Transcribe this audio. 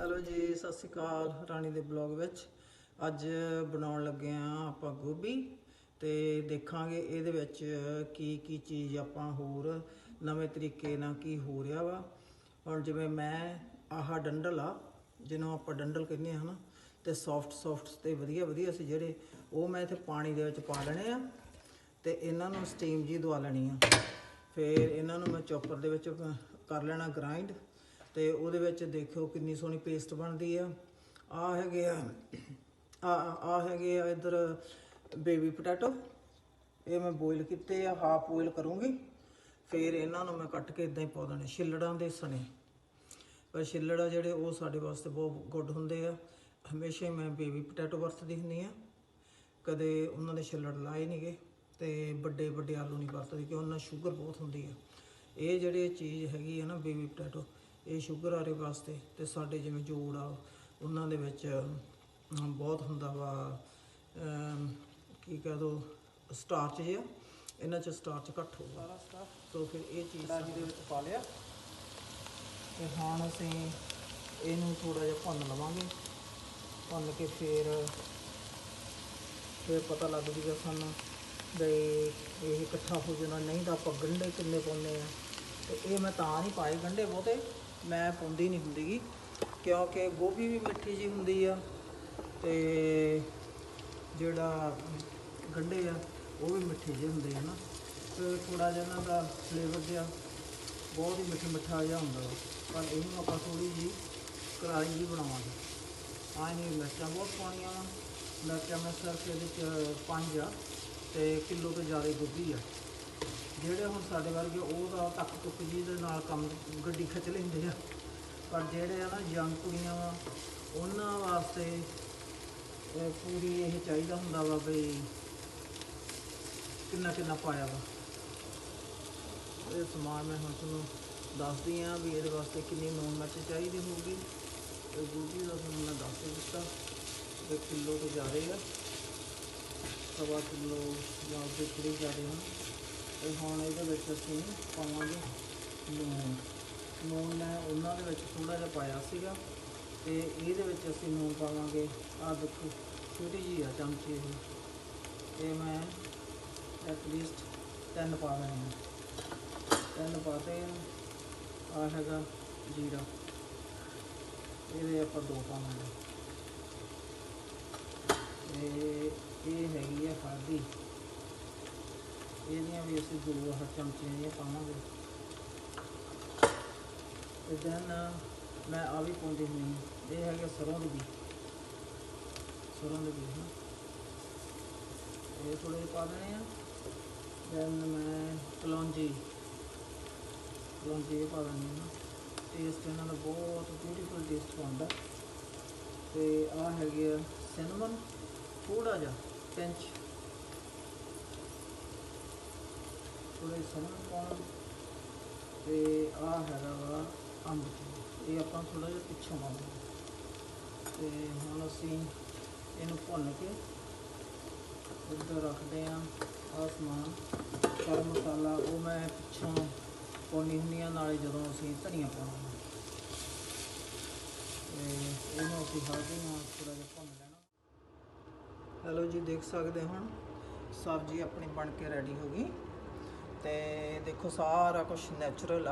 Hello ਜੀ, ਸਤਿ ਸ਼੍ਰੀ ਅਕਾਲ ਰਾਣੀ ਦੇ ਬਲੌਗ ਵਿੱਚ। ਅੱਜ ਬਣਾਉਣ ਲੱਗੇ ਆ ਆਪਾਂ ਗੋਭੀ ਤੇ ਦੇਖਾਂਗੇ ਇਹਦੇ ਵਿੱਚ ਕੀ ਕੀ ਚੀਜ਼ ਆਪਾਂ ਹੋਰ ਨਵੇਂ ਤਰੀਕੇ ਨਾਲ ਕੀ ਹੋ ਰਿਹਾ ਵਾ। ਹੁਣ ਜਿਵੇਂ ਮੈਂ ਆਹ ਡੰਡਲ ਆ, ਜਿਹਨੂੰ ਆਪਾਂ ਡੰਡਲ ਕਹਿੰਦੇ ਹਾਂ ਨਾ ਤੇ ਸੌਫਟ ਸੌਫਟ ਤੇ ਵਧੀਆ ਵਧੀਆ ਸੀ ਜਿਹੜੇ ਉਹ ਮੈਂ ਇੱਥੇ ਪਾਣੀ ਦੇ ਵਿੱਚ ਪਾ ਲੈਣੇ ਆ ਤੇ ਇਹਨਾਂ ਨੂੰ ਸਟੀਮ ਜੀ ਦਵਾ ਲੈਣੀ ਆ। ਫਿਰ ਇਹਨਾਂ ਨੂੰ ਮੈਂ ਚੌਪਰ ਦੇ ਵਿੱਚ ਕਰ ਲੈਣਾ ਗ੍ਰਾਈਂਡ ਤੇ ਉਹਦੇ ਵਿੱਚ ਦੇਖਿਓ ਕਿੰਨੀ ਸੋਹਣੀ ਪੇਸਟ ਬਣਦੀ ਆ। ਆ ਹੈਗੇ ਆ ਆ ਹੈਗੇ ਆ ਇਧਰ ਬੇਬੀ ਪੋਟੈਟੋ ਇਹ ਮੈਂ ਬੋਇਲ ਕੀਤੇ ਆ ਹਾਫ ਬੋਇਲ ਕਰੂੰਗੀ। ਫਿਰ ਇਹਨਾਂ ਨੂੰ ਮੈਂ ਕੱਟ ਕੇ ਇਦਾਂ ਹੀ ਪਾ ਦੇਣੇ, ਛਿੱਲੜਾਂ ਦੇ ਸਣੇ। ਪਰ ਛਿੱਲੜਾ ਜਿਹੜੇ ਉਹ ਸਾਡੇ ਵਾਸਤੇ ਬਹੁਤ ਗੁੱਡ ਹੁੰਦੇ ਆ। ਹਮੇਸ਼ਾ ਹੀ ਮੈਂ ਬੇਬੀ ਪੋਟੈਟੋ ਵਰਤਦੀ ਹੁੰਦੀ ਆ। ਕਦੇ ਉਹਨਾਂ ਦੇ ਛਿੱਲੜ ਲਾਏ ਨਹੀਂਗੇ ਤੇ ਵੱਡੇ ਵੱਡੇ ਆਲੂ ਨਹੀਂ ਵਰਤਦੇ ਕਿ ਉਹਨਾਂ ਨਾਲ ਸ਼ੂਗਰ ਬਹੁਤ ਹੁੰਦੀ ਆ। ਇਹ ਜਿਹੜੇ ਚੀਜ਼ ਹੈਗੀ ਆ ਨਾ ਬੇਬੀ ਪੋਟੈਟੋ ਇਹ ਸ਼ੂਗਰ ਵਾਲੇ ਵਾਸਤੇ ਤੇ ਸਾਡੇ ਜਿਵੇਂ ਜੋੜ ਆ ਉਹਨਾਂ ਦੇ ਵਿੱਚ ਬਹੁਤ ਹੁੰਦਾ ਵਾ ਕੀ ਕਹਿ ਦੋ ਸਟਾਰਚ ਜਿਹਾ ਇਹਨਾਂ ਚ ਸਟਾਰਚ ਘੱਟ ਹੋਊਗਾ। ਸਾਰਾ ਸਟਾਫ ਤੋਂ ਫਿਰ ਇਹ ਚੀਜ਼ ਕੜਾਹੀ ਦੇ ਵਿੱਚ ਪਾ ਲਿਆ। ਤੇ ਹੁਣ ਅਸੀਂ ਇਹਨੂੰ ਥੋੜਾ ਜਿਹਾ ਭੁੰਨ ਲਵਾਂਗੇ। ਭੁੰਨ ਕੇ ਫਿਰ ਫਿਰ ਪਤਾ ਲੱਗ ਜੂਗਾ ਸਾਨੂੰ ਵੀ ਇਹ ਇਕੱਠਾ ਹੋ ਜਾਣਾ ਨਹੀਂ ਤਾਂ ਆਪਾਂ ਗੰਢੇ ਕਿੰਨੇ ਪਾਉਂਦੇ ਆ। ਤੇ ਇਹ ਮੈਂ ਤਾਂ ਨਹੀਂ ਪਾਏ ਗੰਢੇ ਬਹੁਤੇ। ਮੈਂ ਪਾਉਂਦੀ ਨਹੀਂ ਹੁੰਦੀਗੀ, ਕਿਉਂਕਿ ਗੋਭੀ ਵੀ ਮਿੱਠੀ ਜੀ ਹੁੰਦੀ ਆ ਤੇ ਜਿਹੜਾ ਗੰਢੇ ਆ, ਉਹ ਵੀ ਮਿੱਠੇ ਜਿਹੇ ਹੁੰਦੇ ਆ ਨਾ। ਤੇ ਥੋੜਾ ਜਿਹਾ ਇਹਨਾਂ ਦਾ ਫਲੇਵਰ ਜਿਹਾ ਬਹੁਤ ਹੀ ਮਿੱਠਾ ਮਿੱਠਾ ਜਿਹਾ ਹੁੰਦਾ ਵਾ। ਪਰ ਇਹਨੂੰ ਆਪਾਂ ਥੋੜੀ ਜੀ ਕਰਾਰੀ ਜੀ ਬਣਾਵਾਂਗੇ। ਆਹ ਨਹੀਂ ਮਿਰਚਾਂ ਬਹੁਤ ਪਾਉਣੀਆਂ ਵਾ। ਮਿਰਚਾਂ ਮੈਂ ਸਿਰਫ ਇਹਦੇ ਚ ਪੰਜ ਆ ਤੇ ਕਿਲੋ ਤੋਂ ਜ਼ਿਆਦਾ ਗੋਭੀ ਆ। ਜਿਹੜੇ ਹੁਣ ਸਾਡੇ ਵਰਗੇ, ਉਹ ਤਾਂ ਟੱਕ ਟੁੱਕ ਜੀ ਦੇ ਨਾਲ ਕੰਮ, ਗੱਡੀ ਖਿੱਚ ਲੈਂਦੇ ਆ। ਪਰ ਜਿਹੜੇ ਆ ਨਾ ਯੰਗ ਕੁੜੀਆਂ ਵਾ, ਉਹਨਾਂ ਵਾਸਤੇ ਇਹ ਪੂਰੀ ਇਹ ਚਾਹੀਦਾ ਹੁੰਦਾ ਵਾ ਬਈ ਕਿੰਨਾ ਕਿੰਨਾ ਪਾਇਆ ਵਾ। ਇਹ ਸਮਾਨ ਮੈਂ ਹੁਣ ਤੁਹਾਨੂੰ ਦੱਸਦੀ ਆ ਵੀ ਇਹਦੇ ਵਾਸਤੇ ਕਿੰਨੀ ਨੂਨ ਮਿਰਚ ਚਾਹੀਦੀ ਹੋਊਗੀ। ਤੇ ਗੋਭੀ ਦਾ ਤੁਹਾਨੂੰ ਮੈਂ ਦੱਸ ਦਿੱਤਾ ਤੇ ਕਿਲੋ ਤੋਂ ਜ਼ਿਆਦਾ ਆ। ਸਵਾ ਕਿਲੋ ਜਾਂ ਉਹਦੇ ਥੋੜੀ ਜ਼ਿਆਦਾ ਹਨ ਤੇ ਹੁਣ ਇਹਦੇ ਵਿੱਚ ਅਸੀਂ ਪਾਵਾਂਗੇ ਲੂਣ ਲੂਣ ਮੈਂ ਉਹਨਾਂ ਦੇ ਵਿੱਚ ਥੋੜਾ ਜਿਹਾ ਪਾਇਆ ਸੀਗਾ ਤੇ ਇਹਦੇ ਵਿੱਚ ਅਸੀਂ ਲੂਣ ਪਾਵਾਂਗੇ। ਆਹ ਦੇਖੋ, ਛੋਟੀ ਜਿਹੀ ਆ ਚਮਚੀ ਇਹ। ਇਹ ਮੈਂ ਐਟਲੀਸਟ ਤਿੰਨ ਪਾ ਲੈਣੇ ਆ ਤਿੰਨ ਪਾਤੇ ਆ ਹੈਗਾ ਜੀਰਾ। ਇਹਦੇ ਆਪਾਂ ਦੋ ਪਾਵਾਂਗੇ। ਤੇ ਇਹ ਹੈਗੀ ਆ ਹਲਦੀ। ਇਹਦੀਆਂ ਵੀ ਅਸੀਂ ਦੋ ਹਰ ਚਮਚੀਆਂ ਜਿਹੀਆਂ ਪਾਵਾਂਗੇ। ਤੇ ਦੈਨ ਮੈਂ ਆ ਵੀ ਪਾਉਂਦੀ ਹੁੰਦੀ ਹਾਂ। ਇਹ ਹੈਗਾ ਸਰੋਂ ਦੇ ਬੀਜ। ਸਰੋਂ ਦੇ ਬੀਜ ਨਾ ਇਹ ਥੋੜੇ ਜਿਹੇ ਪਾ ਦੇਣੇ ਆ। ਦੈਨ ਮੈਂ ਕਲੌਂਜੀ ਕਲੌਂਜੀ ਇਹ ਪਾ ਦੇਣੀ ਹੈ ਨਾ ਟੇਸਟ ਇਹਨਾਂ ਦਾ ਬਹੁਤ ਬਿਊਟੀਫੁਲ ਟੇਸਟ ਆਉਂਦਾ ਤੇ ਆ ਹੈਗੇ ਆ ਸਿਨਮਨ ਥੋੜਾ ਜਿਹਾ ਪਿੰਚ ਥੋੜਾ ਸਿਨਮਨ ਪਾਉਣਾ ਤੇ ਆ ਹੈਗਾ ਵਾ ਅੰਬ ਇਹ ਆਪਾਂ ਥੋੜਾ ਜਿਹਾ ਪਿੱਛੋਂ ਪਾਵਾਂਗੇ। ਤੇ ਹੁਣ ਅਸੀਂ ਇਹਨੂੰ ਭੁੰਨ ਕੇ ਉੱਧਰ ਰੱਖਦੇ ਆ ਆਹ ਸਮਾਨ, ਗਰਮ ਮਸਾਲਾ, ਉਹ ਮੈਂ ਪਿੱਛੋਂ ਪਾਉਣੀ ਹੁੰਦੀ ਆ ਨਾਲੇ ਜਦੋਂ ਅਸੀਂ ਧਨੀਆ ਪਾਉਣਾ ਹੁੰਦਾ। ਤੇ ਇਹਨੂੰ ਅਸੀਂ ਹਲਦੀ ਨਾਲ ਥੋੜਾ ਜਿਹਾ ਭੁੰਨ ਲੈਣਾ। ਹੈਲੋ ਜੀ, ਦੇਖ ਸਕਦੇ ਹੋ ਹੁਣ? ਸਬਜ਼ੀ ਆਪਣੀ ਬਣ ਕੇ ਰੈਡੀ ਹੋ ਗਈ। ਤੇ ਦੇਖੋ ਸਾਰਾ ਕੁਝ ਨੈਚੁਰਲ ਆ।